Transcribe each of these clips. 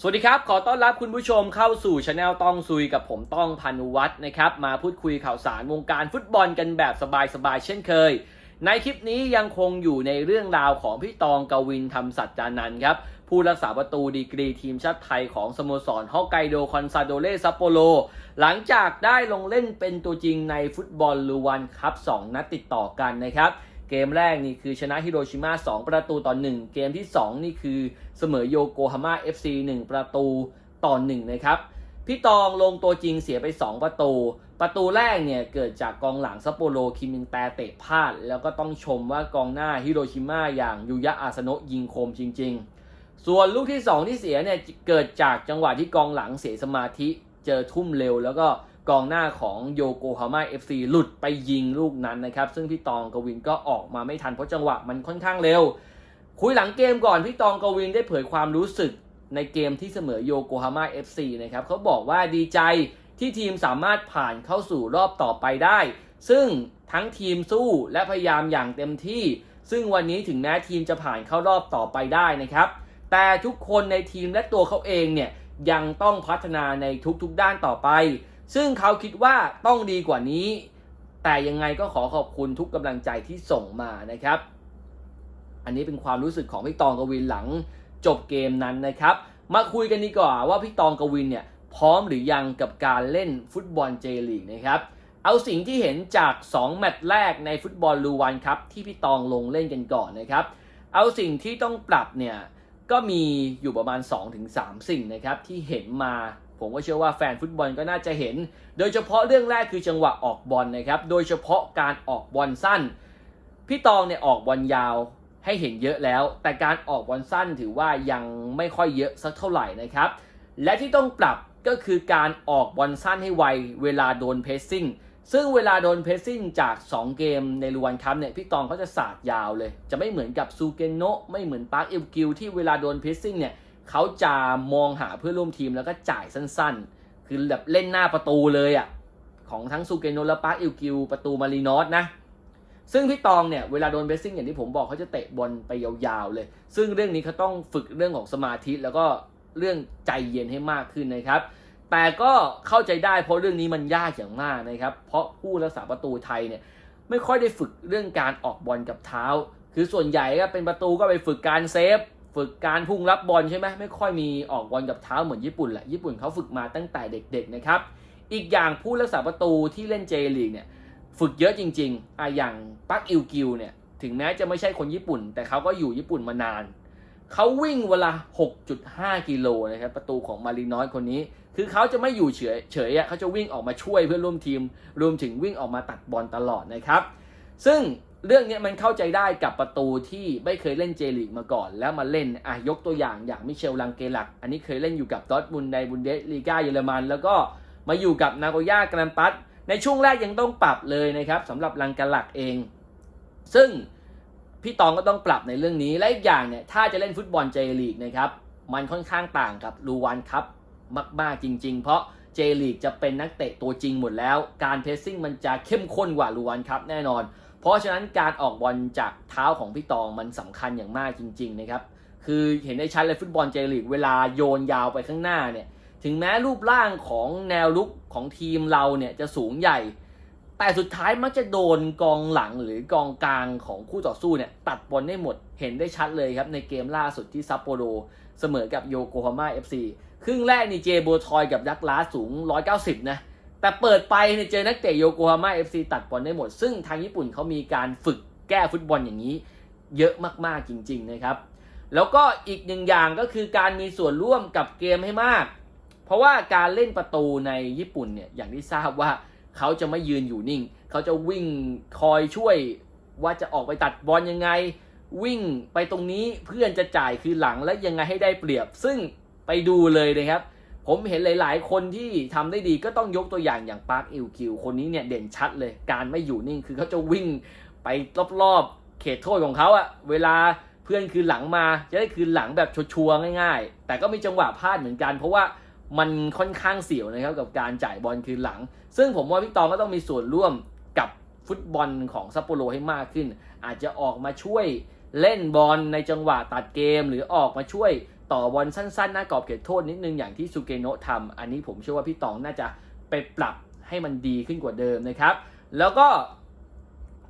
สวัสดีครับ ขอต้อนรับคุณผู้ชมเข้าสู่ช anel ต้องซุยกับผมต้องพานุวัฒน์นะครับ มาพูดคุยข่าวสารวงการฟุตบอลกันแบบสบายๆเช่นเคย ในคลิปนี้ยังคงอยู่ในเรื่องราวของพี่ตองกวินทำสัจจานันครับ ผู้รักษาประตูดีกรีทีมชาติไทยของสโมสรฮอกไกโดคอนซาโดเลซัปโปโรหลังจากได้ลงเล่นเป็นตัวจริงในฟุตบอลลูวันคัพ2นัดติดต่อกันนะครับ เกมแรกนี่คือชนะฮิโรชิมา2 ประตูต่อ 1 เกมที่ 2 นี่คือเสมอโยโกฮาม่า FC 1 ประตูต่อ 1 นะครับ พี่ตองลงตัวจริงเสียไป 2 ประตู ประตูแรกเนี่ยเกิดจากกองหลังซัปโปโรคิมินแตเตะพลาด แล้วก็ต้องชมว่ากองหน้าฮิโรชิมาอย่างยูยะอาสโนะยิงคมจริง ๆ ส่วนลูกที่ 2 ที่เสียเนี่ยเกิดจากจังหวะที่กองหลังเสียสมาธิเจอทุ่มเร็วแล้วก็ กองหน้าของโยโกฮาม่า FC หลุดไปยิงลูกนั้นนะครับ ซึ่งพี่ตองกวินก็ออกมาไม่ทันเพราะจังหวะมันค่อนข้างเร็ว คุยหลังเกมก่อนพี่ตองกวินได้เผยความรู้สึกในเกมที่เสมอโยโกฮาม่า FC นะครับเขาบอกว่าดีใจที่ทีมสามารถผ่านเข้าสู่รอบต่อไปได้ ซึ่งทั้งทีมสู้และพยายามอย่างเต็มที่ ซึ่งวันนี้ถึงแม้ทีมจะผ่านเข้ารอบต่อไปได้นะครับ แต่ทุกคนในทีมและตัวเขาเองเนี่ยยังต้องพัฒนาในทุกๆด้านต่อไป ซึ่งเขาคิดว่าต้องดีกว่านี้ แต่ยังไงก็ขอขอบคุณทุกกำลังใจที่ส่งมานะครับ อันนี้เป็นความรู้สึกของพี่ตองกวินหลังจบเกมนั้นนะครับ มาคุยกันดีกว่าว่าพี่ตองกวินเนี่ยพร้อมหรือยังกับการเล่นฟุตบอลเจลีกนะครับ เอาสิ่งที่เห็นจาก 2 แมตช์แรกในฟุตบอลลูวันครับที่พี่ตองลงเล่นกันก่อนนะครับ เอาสิ่งที่ต้องปรับเนี่ยก็มีอยู่ประมาณ 2-3 สิ่งนะครับที่เห็นมา ผมก็เชื่อว่าแฟนฟุตบอลก็น่าจะเห็น โดยเฉพาะเรื่องแรกคือจังหวะออกบอลนะครับ โดยเฉพาะการออกบอลสั้น พี่ตองเนี่ยออกบอลยาวให้เห็นเยอะแล้ว แต่การออกบอลสั้นถือว่ายังไม่ค่อยเยอะสักเท่าไหร่นะครับ และที่ต้องปรับก็คือการออกบอลสั้นให้ไวเวลาโดนเพสซิ่ง ซึ่งเวลาโดนเพสซิ่งจาก 2 เกมในลูวันคัพเนี่ยพี่ตองเขาจะสาดยาวเลย จะไม่เหมือนกับซูเกนโนะไม่เหมือนปาร์คเอลกิลที่เวลาโดนเพสซิ่งเนี่ย เขาจะมองหาเพื่อร่วมทีมแล้วก็จ่ายสั้นๆ คือแบบเล่นหน้าประตูเลยอะ่ะของทั้งซูเกโนะและปาร์คเอลกิลประตูมารีนอสนะ ซึ่งพี่ตองเนี่ยเวลาโดนเบสซิ่งอย่างที่ผมบอกเขาจะเตะบอลไปยาวๆเลย ซึ่งเรื่องนี้เขาต้องฝึกเรื่องของสมาธิแล้วก็เรื่องใจเย็นให้มากขึ้นนะครับ แต่ก็เข้าใจได้เพราะเรื่องนี้มันยากอย่างมากนะครับ เพราะผู้รักษาประตูไทยเนี่ยไม่ค่อยได้ฝึกเรื่องการออกบอลกับเท้า คือส่วนใหญ่ก็เป็นประตูก็ไปฝึกการเซฟ ฝึกการพุ่งรับบอลใช่ไหมไม่ค่อยมีออกบอลกับเท้าเหมือนญี่ปุ่นแหละญี่ปุ่นเขาฝึกมาตั้งแต่เด็กๆนะครับอีกอย่างผู้รักษาประตูที่เล่นเจลีกเนี่ยฝึกเยอะจริงๆอะอย่างปักอิวกิวเนี่ยถึงแม้จะไม่ใช่คนญี่ปุ่น แต่เขาก็อยู่ญี่ปุ่นมานานเขาวิ่งเวลา 6.5 กิโลนะครับประตูของมารีน้อยคนนี้ คือเขาจะไม่อยู่เฉยเฉยๆอะเขาจะวิ่งออกมาช่วยเพื่อนร่วมทีม รวมถึงวิ่งออกมาตัดบอลตลอดนะครับ ซึ่ง เรื่องนี้มันเข้าใจได้กับประตูที่ไม่เคยเล่นเจลีกมาก่อน แล้วมาเล่นอะยกตัวอย่างอย่างมิเชลลังเกลัก อันนี้เคยเล่นอยู่กับดอทมุนในบุนเดสลีกาเยอรมัน แล้วก็มาอยู่กับนาโกย่ากรันปัสในช่วงแรกยังต้องปรับเลยนะครับสำหรับลังกาลักเอง ซึ่งพี่ตองก็ต้องปรับในเรื่องนี้และอีกอย่างเนี่ยถ้าจะเล่นฟุตบอลเจลีกนะครับมันค่อนข้างต่างกับลูวันครับมากๆจริง ๆ เพราะเจลีกจะเป็นนักเตะตัวจริงหมดแล้ว การเพสซิ่งมันจะเข้มข้นกว่าลูวันครับแน่นอน ราะฉะนั้นการออกบอลจากเท้าของพี่ตองมันสำคัญอย่างมากจริง ๆ นะครับ คือเห็นได้ชัดเลยฟุตบอลเจลีกเวลาโยนยาวไปข้างหน้าเนี่ย ถึงแม้รูปร่างของแนวลุกของทีมเราเนี่ยจะสูงใหญ่ แต่สุดท้ายมักจะโดนกองหลังหรือกองกลางของคู่ต่อสู้เนี่ยตัดบอลได้หมด เห็นได้ชัดเลยครับในเกมล่าสุดที่ซัปโปโรเสมอกับโยโกฮาม่า FC ครึ่งแรกนี่เจโบทอยกับดักลาสูง 190 นะ แต่เปิดไปเนี่ยเจอนักเตะโยโกฮาม่า FC ตัดบอลได้หมด ซึ่งทางญี่ปุ่นเขามีการฝึกแก้ฟุตบอลอย่างนี้ เยอะมากๆจริง ๆ นะครับ แล้วก็อีกหนึ่งอย่างก็คือการมีส่วนร่วมกับเกมให้มาก เพราะว่าการเล่นประตูในญี่ปุ่นเนี่ยอย่างที่ทราบว่าเขาจะไม่ยืนอยู่นิ่ง เขาจะวิ่งคอยช่วยว่าจะออกไปตัดบอลยังไง วิ่งไปตรงนี้เพื่อนจะจ่ายคือหลังและยังไงให้ได้เปรียบ ซึ่งไปดูเลยนะครับ ผมเห็นหลาย ๆ คนที่ทำได้ดีก็ต้องยกตัวอย่างอย่างปาร์คอิลคิวคนนี้เนี่ยเด่นชัดเลย การไม่อยู่นิ่งคือเขาจะวิ่งไปรอบๆ เขตโทษของเขาอะเวลาเพื่อนคืนหลังมาจะได้คืนหลังแบบชัวร์ๆง่าย ๆ แต่ก็มีจังหวะพลาดเหมือนกัน เพราะว่ามันค่อนข้างเสี่ยวนะครับกับการจ่ายบอลคืนหลัง ซึ่งผมว่าพี่ตองก็ต้องมีส่วนร่วมกับฟุตบอลของซัปโปโรให้มากขึ้น อาจจะออกมาช่วยเล่นบอลในจังหวะตัดเกมหรือออกมาช่วย ต่อบอลสั้นๆ หน้ากรอบเขตโทษนิดนึงอย่างที่ซูเกโนะทำอันนี้ผมเชื่อว่าพี่ตองน่าจะไปปรับให้มันดีขึ้นกว่าเดิมนะครับ แล้วก็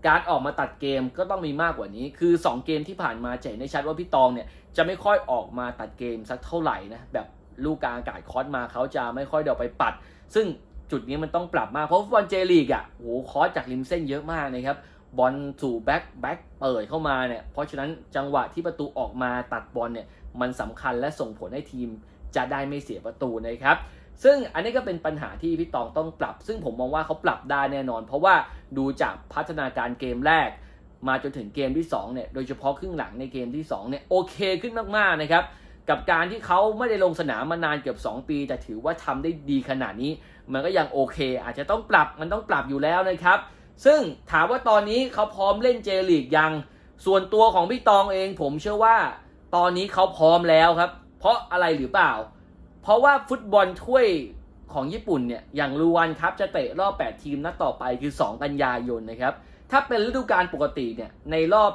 การออกมาตัดเกมก็ต้องมีมากกว่านี้ คือ 2 เกมที่ผ่านมาจะเห็นได้ชัดว่าพี่ตองเนี่ยจะไม่ค่อยออกมาตัดเกมสักเท่าไหร่นะแบบลูกกลางอากาศคอสมาเขาจะไม่ค่อยเดาไปปัด ซึ่งจุดนี้มันต้องปรับมากเพราะฟุตบอลเจลีกอะโหคอสจากริมเส้นเยอะมากนะครับบอลสู่แบ็คแบ็คเปิดเข้ามาเนี่ยเพราะฉะนั้นจังหวะที่ประตูออกมาตัดบอลเนี่ย มันสำคัญและส่งผลให้ทีมจะได้ไม่เสียประตูนะครับ ซึ่งอันนี้ก็เป็นปัญหาที่พี่ตองต้องปรับ ซึ่งผมมองว่าเขาปรับได้แน่นอน เพราะว่าดูจากพัฒนาการเกมแรก มาจนถึงเกมที่2เนี่ยโดยเฉพาะครึ่งหลังในเกมที่2เนี่ยโอเคขึ้นมากๆนะครับกับการที่เขาไม่ได้ลงสนามมานานเกือบ 2 ปี แต่ถือว่าทำได้ดีขนาดนี้ มันก็ยังโอเค อาจจะต้องปรับมันต้องปรับอยู่แล้วนะครับ ซึ่งถามว่าตอนนี้เขาพร้อมเล่นเจลีกยัง ส่วนตัวของพี่ตองเองผมเชื่อว่า ตอนนี้เขาพร้อมแล้วครับ เพราะอะไรหรือเปล่า เพราะว่าฟุตบอลถ้วยของญี่ปุ่นเนี่ย อย่างรูวันครับจะเตะรอบ 8 ทีมนัดต่อไปคือ 2 กันยายนนะครับ ถ้าเป็นฤดูกาลปกติเนี่ย ในรอบ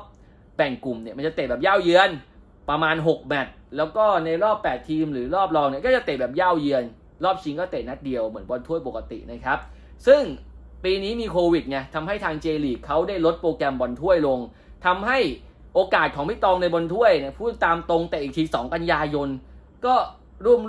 แบ่งกลุ่มเนี่ย มันจะเตะแบบเย่าเยือนประมาณ 6 แมตช์ แล้วก็ในรอบ 8 ทีมหรือรอบรองเนี่ย ก็จะเตะแบบเย่าเยือน รอบชิงก็เตะนัดเดียวเหมือนบอลถ้วยปกตินะครับ ซึ่งปีนี้มีโควิดไงทำให้ทางเจลีกเขาได้ลดโปรแกรมบอลถ้วยลงทำให้ โอกาสของพี่ตองในบอลถ้วยเนี่ยพูดตามตรงแต่อีกที2กันยายน ก็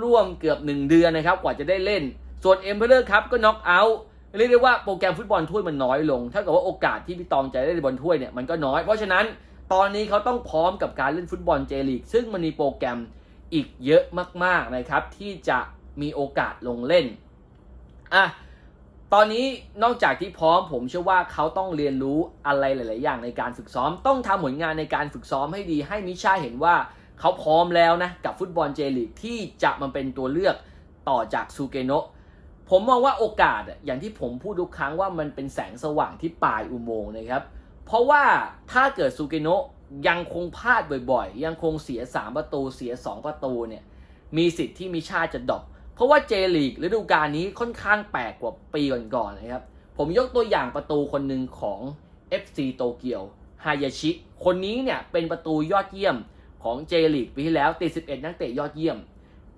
ร่วมๆเกือบ 1 เดือนนะครับ กว่าจะได้เล่น ส่วนเอ็มเพลเลอร์ครับก็น็อกเอาท์เรียกได้ว่าโปรแกรมฟุตบอลถ้วยมันน้อยลงถ้าเกิดว่าโอกาสที่พี่ตองจะได้เล่นบอลถ้วยเนี่ยมันก็น้อย เพราะฉะนั้นตอนนี้เขาต้องพร้อมกับการเล่นฟุตบอลเจลีกซึ่งมันมีโปรแกรมอีกเยอะมากๆนะครับ ที่จะมีโอกาสลงเล่นอะ ตอนนี้นอกจากที่พร้อมผมเชื่อว่าเขาต้องเรียนรู้อะไรหลาย ๆ อย่างในการฝึกซ้อม ต้องทำผลงานในการฝึกซ้อมให้ดี ให้มิชาเห็นว่าเขาพร้อมแล้วนะกับฟุตบอลเจลีกที่จะมาเป็นตัวเลือกต่อจากซูเกโนะผมมองว่าโอกาสอะอย่างที่ผมพูดทุกครั้งว่ามันเป็นแสงสว่างที่ปลายอุโมงค์นะครับ เพราะว่าถ้าเกิดซูเกโนะยังคงพลาดบ่อย ๆ ยังคงเสีย 3 ประตูเสีย 2 ประตูเนี่ยมีสิทธิ์ที่มิชาจะดรอป เพราะว่าเจลีกฤดูกาลนี้ค่อนข้างแปลกกว่าปีก่อนๆนะครับ ผมยกตัวอย่างประตูคนหนึ่งของ FC โตเกียวฮายาชิ คนนี้เนี่ยเป็นประตูยอดเยี่ยมของเจลีกปีที่แล้วติด 11 นักเตะยอดเยี่ยม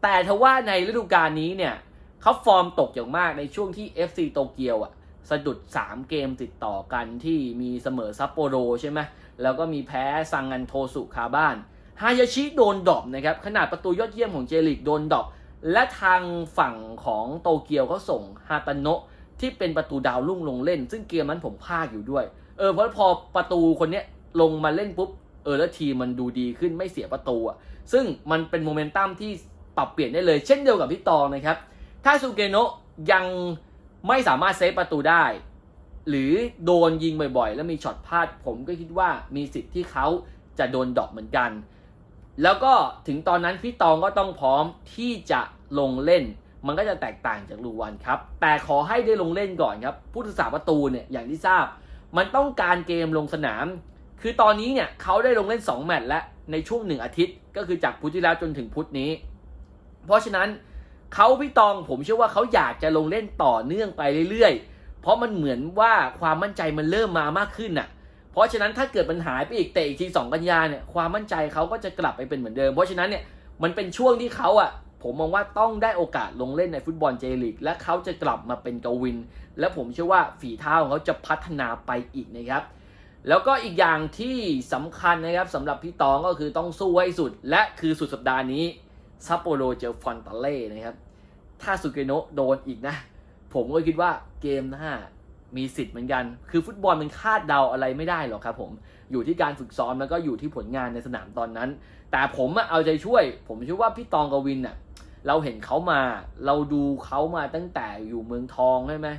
แต่ทว่าในฤดูกาลนี้เนี่ยเขาฟอร์มตกอย่างมากในช่วงที่ FC โตเกียวอะสะดุด 3 เกมติดต่อกันที่มีเสมอซัปโปโรใช่ไหมแล้วก็มีแพ้ซังงันโทสุคาบ้านฮายาชิโดนดรอปนะครับขนาดประตูยอดเยี่ยมของเจลีกโดนดรอป และทางฝั่งของโตเกียวเขาส่งฮาตาโนะที่เป็นประตูดาวรุ่งลงเล่น ซึ่งเกมนั้นผมพลาดอยู่ด้วย เออเพราะพอประตูคนเนี้ยลงมาเล่นปุ๊บเออแล้วทีมันดูดีขึ้นไม่เสียประตูอะซึ่งมันเป็นโมเมนตัมที่ปรับเปลี่ยนได้เลย เช่นเดียวกับพี่ตองนะครับ ถ้าซูเกโนะยังไม่สามารถเซฟประตูได้ หรือโดนยิงบ่อยๆ แล้วมีช็อตพลาดผมก็คิดว่ามีสิทธิ์ที่เขาจะโดนดอกเหมือนกัน แล้วก็ถึงตอนนั้นพี่ตองก็ต้องพร้อมที่จะ ลงเล่น มันก็จะแตกต่างจากลูวันครับ แต่ขอให้ได้ลงเล่นก่อนครับผู้รักษาประตูเนี่ยอย่างที่ทราบ มันต้องการเกมลงสนาม คือตอนนี้เนี่ยเขาได้ลงเล่น 2 แมตช์และในช่วงหนึ่งอาทิตย์ ก็คือจากพุธที่แล้วจนถึงพุธนี้ เพราะฉะนั้นเขาพี่ตองผมเชื่อว่าเขาอยากจะลงเล่นต่อเนื่องไปเรื่อยๆ เพราะมันเหมือนว่าความมั่นใจมันเริ่มมามากขึ้นน่ะเพราะฉะนั้นถ้าเกิดมันหายไปอีกเตะอีกทีสองกันยาเนี่ยความมั่นใจเขาก็จะกลับไปเป็นเหมือนเดิม เพราะฉะนั้นเนี่ยมันเป็นช่วงที่เขาอะ ผมมองว่าต้องได้โอกาสลงเล่นในฟุตบอลเจลีกและเขาจะกลับมาเป็นกวิน และผมเชื่อว่าฝีเท้าของเขาจะพัฒนาไปอีกนะครับ แล้วก็อีกอย่างที่สำคัญนะครับสำหรับพี่ตองก็คือต้องสู้ให้สุด และคือสุดสัปดาห์นี้ซัปโปโรเจอฟอนตาเล่นะครับ ถ้าสุเกโนะโดนอีกนะ ผมก็คิดว่าเกมหน้ามีสิทธิ์เหมือนกัน คือฟุตบอลมันคาดเดาอะไรไม่ได้หรอกครับผม อยู่ที่การฝึกซ้อมแล้วก็อยู่ที่ผลงานในสนามตอนนั้น แต่ผมเอาใจช่วย ผมเชื่อว่าพี่ตองกวินอะ เราเห็นเขามา เราดูเขามาตั้งแต่อยู่เมืองทองใช่ไหม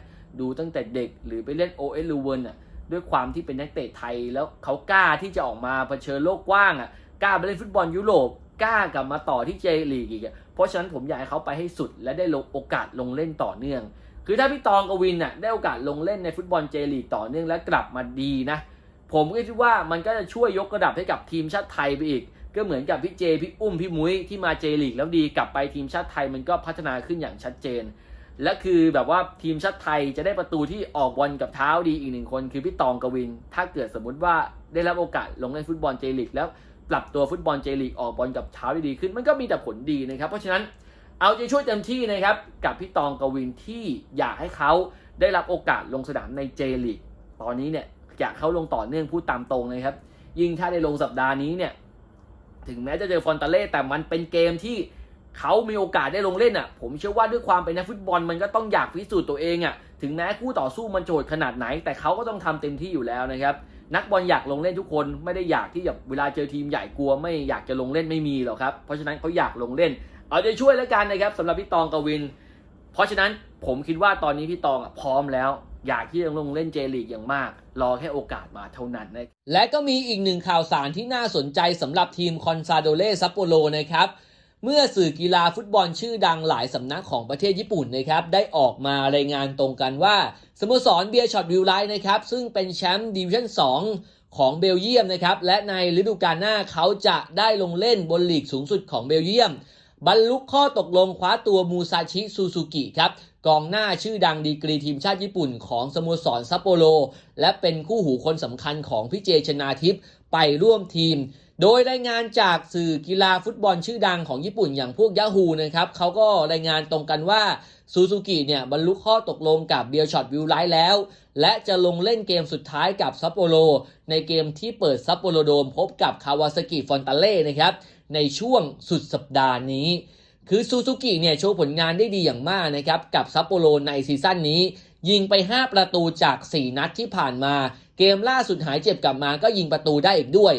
ดูตั้งแต่เด็กหรือไปเล่นโอเอลูเวนอะด้วยความที่เป็นนักเตะไทยแล้วเขากล้าที่จะออกมาเผชิญโลกกว้างอะกล้าไปเล่นฟุตบอลยุโรปกล้ากลับมาต่อที่เจลีกอีกอะเพราะฉะนั้นผมอยากให้เขาไปให้สุดและได้ลงโอกาสลงเล่นต่อเนื่อง คือถ้าพี่ตองกวินน่ะได้โอกาสลงเล่นในฟุตบอลเจลีกต่อเนื่องและกลับมาดีนะ ผมก็คิดว่ามันก็จะช่วยยกระดับให้กับทีมชาติไทยไปอีก ก็เหมือนกับพี่เจพี่อุ้มพี่มุ้ยที่มาเจลีกแล้วดีกลับไปทีมชาติไทยมันก็พัฒนาขึ้นอย่างชัดเจน และคือแบบว่าทีมชาติไทยจะได้ประตูที่ออกบอลกับเท้าดีอีกหนึ่งคนคือพี่ตองกวิน ถ้าเกิดสมมุติว่าได้รับโอกาสลงเล่นฟุตบอลเจลีกแล้วปรับตัวฟุตบอลเจลีกออกบอลกับเท้าได้ดีขึ้น มันก็มีแต่ผลดีนะครับ เพราะฉะนั้นเอาใจช่วยเต็มที่นะครับกับพี่ตองกวินที่อยากให้เขาได้รับโอกาสลงสนามในเจลีกตอนนี้เนี่ยอยากเขาลงต่อเนื่องพูดตามตรงนะครับ ยิ่งถ้าได้ลงสัปดาห์นี้เนี่ย ถึงแม้จะเจอฟอนตาเล่แต่มันเป็นเกมที่เขามีโอกาสได้ลงเล่นอะ ผมเชื่อว่าด้วยความเป็นนักฟุตบอลมันก็ต้องอยากพิสูจน์ตัวเองอะ ถึงแม้คู่ต่อสู้มันโจทย์ขนาดไหน แต่เขาก็ต้องทำเต็มที่อยู่แล้วนะครับ นักบอลอยากลงเล่นทุกคนไม่ได้อยากที่แบบเวลาเจอทีมใหญ่กลัวไม่อยากจะลงเล่นไม่มีหรอกครับ เพราะฉะนั้นเขาอยากลงเล่น เอาใจช่วยแล้วกันนะครับสำหรับพี่ตองกวิน เพราะฉะนั้นผมคิดว่าตอนนี้พี่ตองอะพร้อมแล้ว อยากที่จะลงเล่นเจลีกอย่างมาก รอแค่โอกาสมาเท่านั้นนะและก็มีอีกหนึ่งข่าวสารที่น่าสนใจสำหรับทีมคอนซาโดเล่ซัปโปโรนะครับเมื่อสื่อกีฬาฟุตบอลชื่อดังหลายสำนักของประเทศญี่ปุ่นนะครับได้ออกมารายงานตรงกันว่าสโมสรเบียร์ช็อตวิลไลท์นะครับซึ่งเป็นแชมป์ดิวิชั่น 2 ของเบลเยียมนะครับและในฤดูกาลหน้าเขาจะได้ลงเล่นบนลีกสูงสุดของเบลเยียม บรรลุข้อตกลงคว้าตัวมูซาชิซูซูกิครับกองหน้าชื่อดังดีกรีทีมชาติญี่ปุ่นของสโมสรซัปโปโรและเป็นคู่หูคนสำคัญของพี่เจชนาทิพย์ไปร่วมทีม โดยรายงานจากสื่อกีฬาฟุตบอลชื่อดังของญี่ปุ่นอย่างพวกย a ฮูนะครับเขาก็รายงานตรงกันว่าซูซูกิเนี่ยบรรลุข้อตกลงกับเบียร์ช็อตวิลไลท์แล้ว และจะลงเล่นเกมสุดท้ายกับซัปโปโรในเกมที่เปิดซัปโปโรโดมพบกับคาวาซากิฟอนตาเล่นะครับ ในช่วงสุดสัปดาห์นี้ คือซูซูกิเนี่ยโชว์ผลงานได้ดีอย่างมากนะครับ กับซัปโปโรในซีซั่นนี้ ยิงไป 5 ประตูจาก 4 นัดที่ผ่านมา เกมล่าสุดหายเจ็บกลับมาก็ยิงประตูได้อีกด้วย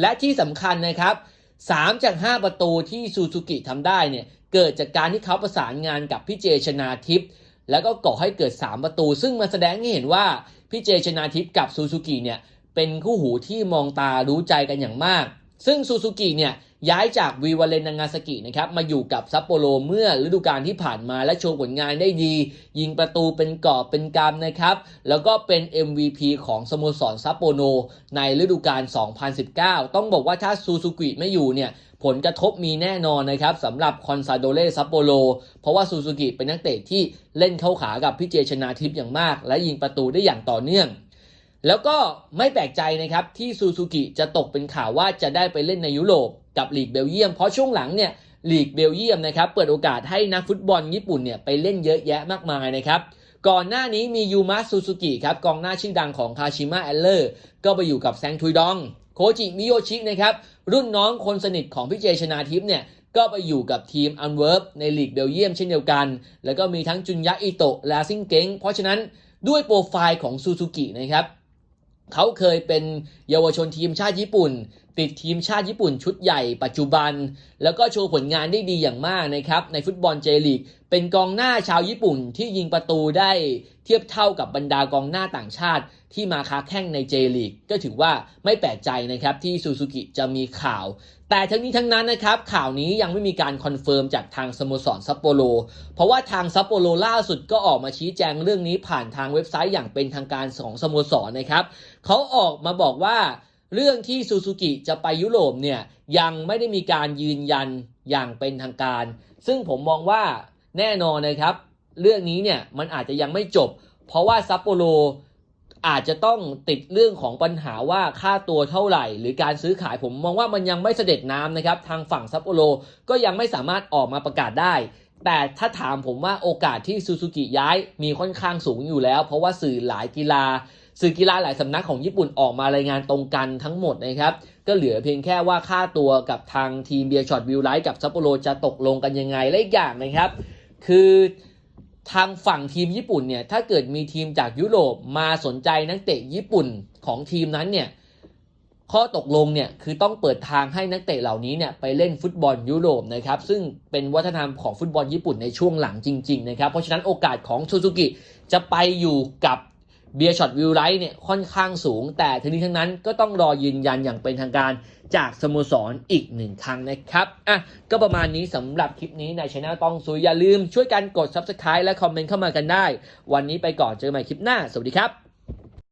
และที่สำคัญนะครับ3จาก 5 ประตูที่ซูซูกิทำได้เนี่ยเกิดจากการที่เขาประสานงานกับพี่เจชนาทิพย์แล้วก็ก่อให้เกิด 3 ประตู ซึ่งมาแสดงให้เห็นว่าพี่เจชนาทิพย์กับซูซูกิเนี่ยเป็นคู่หูที่มองตารู้ใจกันอย่างมาก ซึ่งซูซูกิเนี่ยย้ายจากวีวาเลนนางาซากินะครับมาอยู่กับซัปโปโรเมื่อฤดูกาลที่ผ่านมาและโชว์ผลงานได้ดี ยิงประตูเป็นกอบเป็นกำนะครับ แล้วก็เป็น MVP ของสโมสรซัปโปโรในฤดูกาล 2019 ต้องบอกว่าถ้าซูซูกิไม่อยู่เนี่ยผลกระทบมีแน่นอนนะครับสำหรับคอนซาโดเล่ซัปโปโรเพราะว่าซูซูกิเป็นนักเตะที่เล่นเข้าขากับพี่เจชนาทิพย์อย่างมาก และยิงประตูได้อย่างต่อเนื่อง แล้วก็ไม่แปลกใจนะครับที่ซูซูกิจะตกเป็นข่าวว่าจะได้ไปเล่นในยุโรปกับลีกเบลเยียม เพราะช่วงหลังเนี่ยลีกเบลเยียมนะครับเปิดโอกาสให้นักฟุตบอลญี่ปุ่นเนี่ยไปเล่นเยอะแยะมากมายนะครับก่อนหน้านี้มียูมะซูซูกิครับกองหน้าชื่อดังของคาชิมะแอลเลอร์ก็ไปอยู่กับแซงทุยดอง โคจิมิโยชินะครับรุ่นน้องคนสนิทของพี่เจชนาทิพย์เนี่ยก็ไปอยู่กับทีมอันเวิร์บในลีกเบลเยียมเช่นเดียวกัน แล้วก็มีทั้งจุนยะอิโตะและซิงเก้งเพราะฉะนั้นด้วยโปรไฟล์ของซูซูกินะครับ เขาเคยเป็นเยาวชนทีมชาติญี่ปุ่น ติดทีมชาติญี่ปุ่นชุดใหญ่ปัจจุบัน แล้วก็โชว์ผลงานได้ดีอย่างมากนะครับในฟุตบอลเจลีก เป็นกองหน้าชาวญี่ปุ่นที่ยิงประตูได้เทียบเท่ากับบรรดากองหน้าต่างชาติที่มาค้าแข่งในเจลีก ก็ถือว่าไม่แปลกใจนะครับที่ซูซูกิจะมีข่าว แต่ทั้งนี้ทั้งนั้นนะครับข่าวนี้ยังไม่มีการคอนเฟิร์มจากทางสโมสรซัปโปโรเพราะว่าทางซัปโปโรล่าสุดก็ออกมาชี้แจงเรื่องนี้ผ่านทางเว็บไซต์อย่างเป็นทางการของสโมสรนะครับเขาออกมาบอกว่าเรื่องที่ซูซูกิจะไปยุโรปเนี่ยยังไม่ได้มีการยืนยันอย่างเป็นทางการ ซึ่งผมมองว่าแน่นอนนะครับ เรื่องนี้เนี่ยมันอาจจะยังไม่จบ เพราะว่าซัปโปโร อาจจะต้องติดเรื่องของปัญหาว่าค่าตัวเท่าไหร่ หรือการซื้อขายผมมองว่ามันยังไม่เสด็จน้ำนะครับ ทางฝั่งซัปโปโรก็ยังไม่สามารถออกมาประกาศได้ แต่ถ้าถามผมว่าโอกาสที่ซูซูกิย้ายมีค่อนข้างสูงอยู่แล้ว เพราะว่าสื่อหลายกีฬา สื่อกีฬาหลายสำนักของญี่ปุ่นออกมารายงานตรงกันทั้งหมดนะครับก็เหลือเพียงแค่ว่าค่าตัวกับทางทีมเบียร์ช็อตวิลไลท์กับซัปโปโรจะตกลงกันยังไงและอีกอย่างนะครับ คือ ทางฝั่งทีมญี่ปุ่นเนี่ยถ้าเกิดมีทีมจากยุโรปมาสนใจนักเตะญี่ปุ่นของทีมนั้นเนี่ยข้อตกลงเนี่ยคือต้องเปิดทางให้นักเตะเหล่านี้เนี่ยไปเล่นฟุตบอลยุโรปนะครับซึ่งเป็นวัฒนธรรมของฟุตบอลญี่ปุ่นในช่วงหลังจริงๆนะครับเพราะฉะนั้นโอกาสของซูซูกิจะไปอยู่กับ เบียร์ช็อตวิวไลท์เนี่ยค่อนข้างสูง แต่ทั้งนี้ทั้งนั้นก็ต้องรอยืนยันอย่างเป็นทางการจากสโมสรอีกหนึ่งครั้งนะครับ อะ ก็ประมาณนี้สำหรับคลิปนี้ในช anel ต้องซุยอย่าลืมช่วยกันกด subscribe และคอมเมนต์เข้ามากันได้ วันนี้ไปก่อนเจอกันใหม่คลิปหน้า สวัสดีครับ